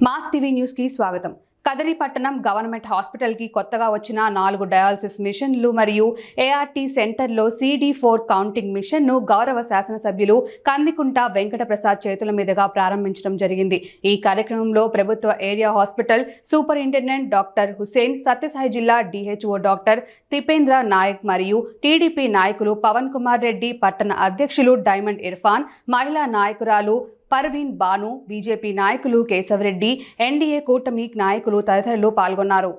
Mass TV న్యూస్కి స్వాగతం కదలిపట్టణం government హాస్పిటల్కి కొత్తగా వచ్చిన నాలుగు డయాలసిస్ మిషన్లు మరియు ఏఆర్టీ సెంటర్లో సిడి ఫోర్ కౌంటింగ్ మిషన్ను గౌరవ శాసనసభ్యులు కందికుంట వెంకట ప్రసాద్ చేతుల మీదుగా ప్రారంభించడం జరిగింది. ఈ కార్యక్రమంలో ప్రభుత్వ area hospital superintendent doctor Hussain Sathya Sai జిల్లా డిహెచ్ఓ డాక్టర్ తిపేంద్ర నాయక్ మరియు టీడీపీ నాయకులు పవన్ కుమార్ రెడ్డి పట్టణ అధ్యక్షులు డైమండ్ ఇర్ఫాన్ మహిళా నాయకురాలు పర్వీన్ బాను బీజేపీ నాయకులు కేశవరెడ్డి ఎన్డీఏ కూటమి నాయకులు తదితరులు పాల్గొన్నారు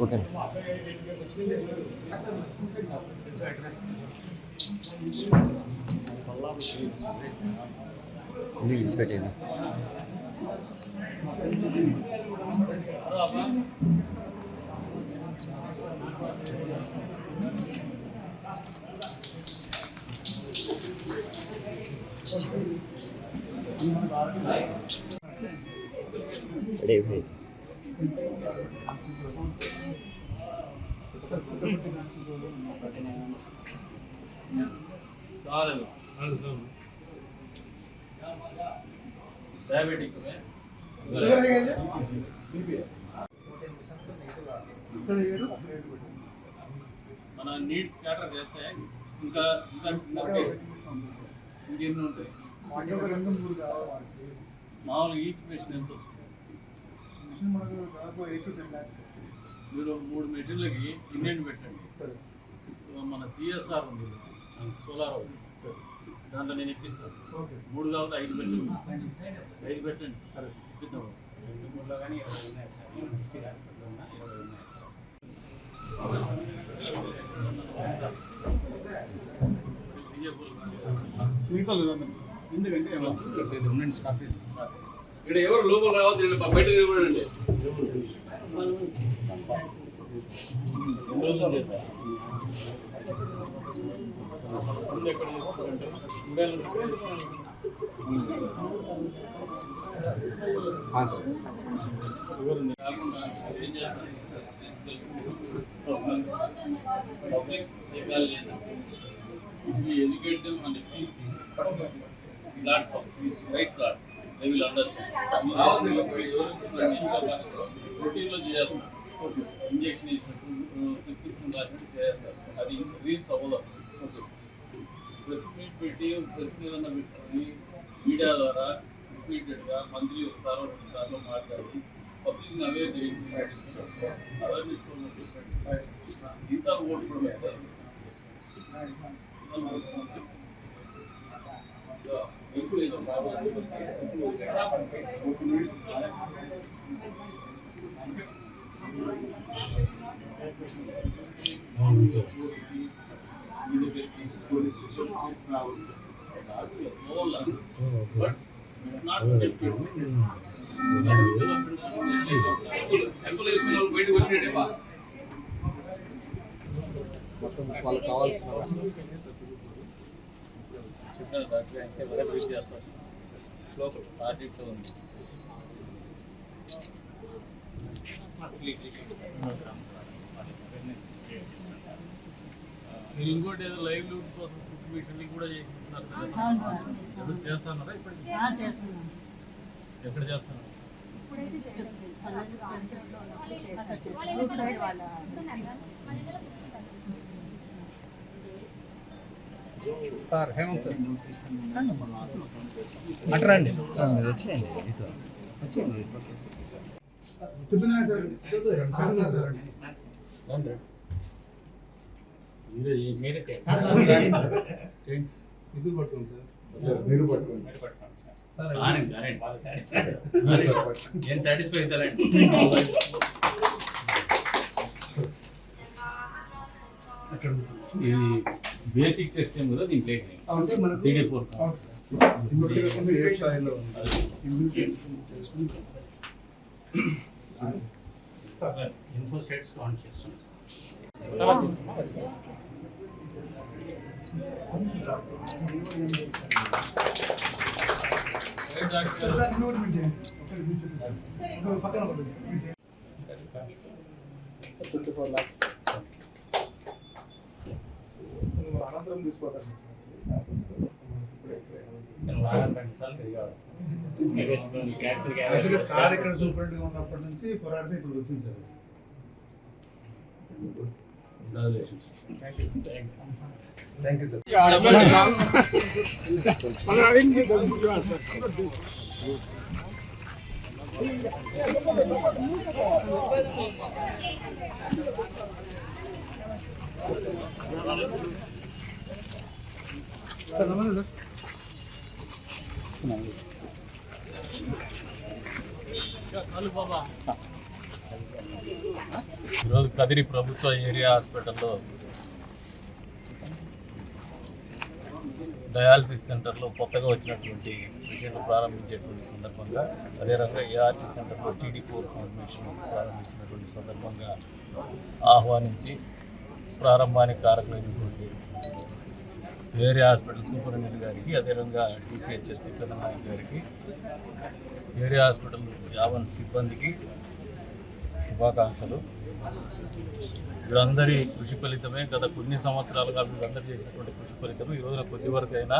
ఓకే అన్నీ తీసి పెట్టేది రెడీ అయిపోయి చాలు డయాబెటిక్ మన నీడ్స్ క్యాటర్ చేస్తే ఇంకా ఇంకా ఇంకెన్ని ఉంటాయి మామూలుగా ఈచ్ పేషెంట్ ఎంత వస్తుంది మీరు మూడు మెషిన్లకి ఇండియన్ పెట్టండి. మన సిఎస్ఆర్ ఉంది. సోలార్ ఉంది. దాంట్లో నేను ఇప్పిస్తాను. మూడు కావాలి ఐదు పెట్టండి. ఐదు పెట్టండి. సరే. ఇప్పిద్దాం. ఎందుకంటే ఇక్కడ ఎవరు లోపల రావద్దు వీళ్ళు బయట నిలబడండి ఎన్ని రోజులు చేశారు ముందు ఎక్కడ ఇక్కడ ఇండియాలో సార్ ఎవరు కాకుండా ఏం చేస్తారు పబ్లిక్ సేవలు లేదు ఇది educative and platform right platform they will understand రొటీన్లో చేస్తారు ఇంజెక్షన్ ఇచ్చినట్టు ప్రిస్క్రిప్షన్ రాసినట్టు చేస్తారు అది రీస్ట్ అవ్వదు ప్రెస్ మీట్ పెట్టి ప్రెస్ మీద మీడియా ద్వారా డిస్ట్రిబ్యూటెడ్గా మంత్లీ ఒకసారి రెండు సార్లు మాట్లాడి పబ్లిక్ అవేర్ చేయండి అవేర్నెస్ ఇంత ఓటు కూడా పెట్టారు ఇప్పుడు పోలీస్ స్టేషన్ రావచ్చు బట్ బయటకు మొత్తం వాళ్ళకి కావాల్సిన చెప్పాను డాక్టర్ ఎంతసేపు అదే బ్రీఫ్ చేస్తా టార్గెట్ ఉంది మీరు ఇంకోటి ఏదో లైవ్ లూట్ కోసం ఫుడ్ మిషన్లు కూడా. ఏదో చేస్తున్నారా ఇప్పుడు. ఎక్కడ చేస్తున్నారు ఇప్పుడైతే చేయట్లేదు. పల్లెలు కాన్సెప్ట్లో ఉన్నప్పుడు చేస్తాం. రూట్ సైడ్ వాళ్ళ సార్ హేమంత్ సార్. అట్రండి సార్ మీరు వచ్చేయండి ఇటు వచ్చేయండి ఇది పట్టుకోండి సార్ మీరు పట్టుకోండి సార్ ఏం సాటిస్ఫై అవుతారండి ఇది బేసిక్ టెస్ట్ ఏం కదా దీంట్లో CD ఫోర్ అవును సార్. ఇంకొకటి కాకుండా ఏ స్థాయిలో ఉంది ఇమ్యూనిటీ చేసుకుంటే ఇన్ఫో సెట్స్ ఆన్ చేస్తాం ట్వంటీ ఫోర్ ల్యాక్స్ అనంతరం తీసుకోతాను యాక్చువల్లీ సార్. ఇక్కడ సూపరింటెండెంట్గా ఉన్నప్పటి నుంచి పోరాడితే ఇప్పుడు వచ్చింది sir. Thank you sir sir నమస్తే సార్ ఈరోజు కదిరి ప్రభుత్వ ఏరియా హాస్పిటల్లో డయాలసిస్ సెంటర్లో కొత్తగా వచ్చినటువంటి పేషెంట్లు ప్రారంభించేటువంటి సందర్భంగా అదే రకంగా ఏఆర్టీ సెంటర్లో సిడి ఫోర్ ఫార్మేషన్ ప్రారంభిస్తున్నటువంటి సందర్భంగా ఆహ్వానించి ప్రారంభానికి కారకులైనటువంటి ఏరియా హాస్పిటల్ సూపరింటెండెంట్ గారికి అదేవిధంగా టీసీహెచ్ఎస్ నాయక్ గారికి ఏరియా హాస్పిటల్ యావన్ సిబ్బందికి శుభాకాంక్షలు. వీరందరి కృషి ఫలితమే గత కొన్ని సంవత్సరాలుగా వీరందరూ చేసినటువంటి కృషి ఫలితమే. ఈ రోజున కొద్ది వరకు అయినా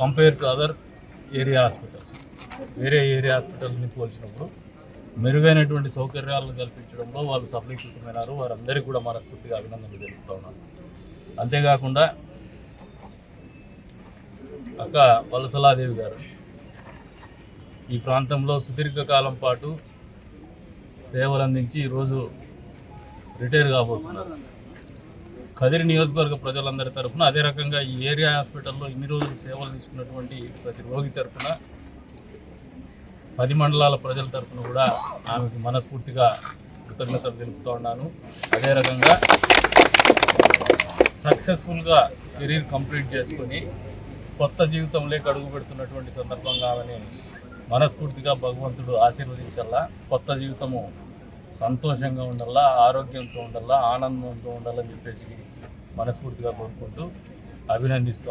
compare to other area hospitals. వేరే ఏరియా హాస్పిటల్ని పోల్చినప్పుడు మెరుగైనటువంటి సౌకర్యాలను కల్పించడంలో వాళ్ళు సఫలీకృతమైనారు. వారందరికీ కూడా మనస్ఫూర్తిగా అభినందనలు తెలుపుతా ఉన్నాను. అంతేకాకుండా అక్క వలసలాదేవి గారు. ఈ ప్రాంతంలో సుదీర్ఘకాలం పాటు సేవలు అందించి ఈరోజు రిటైర్ కాబోతున్నారు. కదిరి నియోజకవర్గ ప్రజలందరి తరఫున అదే రకంగా ఈ ఏరియా హాస్పిటల్లో ఇన్ని రోజులు సేవలు తీసుకున్నటువంటి ప్రతి రోగి తరఫున పది మండలాల ప్రజల తరఫున కూడా ఆమెకు మనస్ఫూర్తిగా కృతజ్ఞతలు తెలుపుతూ ఉన్నాను. అదే రకంగా సక్సెస్ఫుల్గా కెరీర్ కంప్లీట్ చేసుకొని కొత్త జీవితంలోకి అడుగు పెడుతున్నటువంటి సందర్భంగా ఆమెని మనస్ఫూర్తిగా భగవంతుడు ఆశీర్వదించాలా కొత్త జీవితము సంతోషంగా ఉండాలా ఆరోగ్యంతో ఉండాలా ఆనందంతో ఉండాలని చెప్పేసి మనస్ఫూర్తిగా కోరుకుంటూ అభినందిస్తూ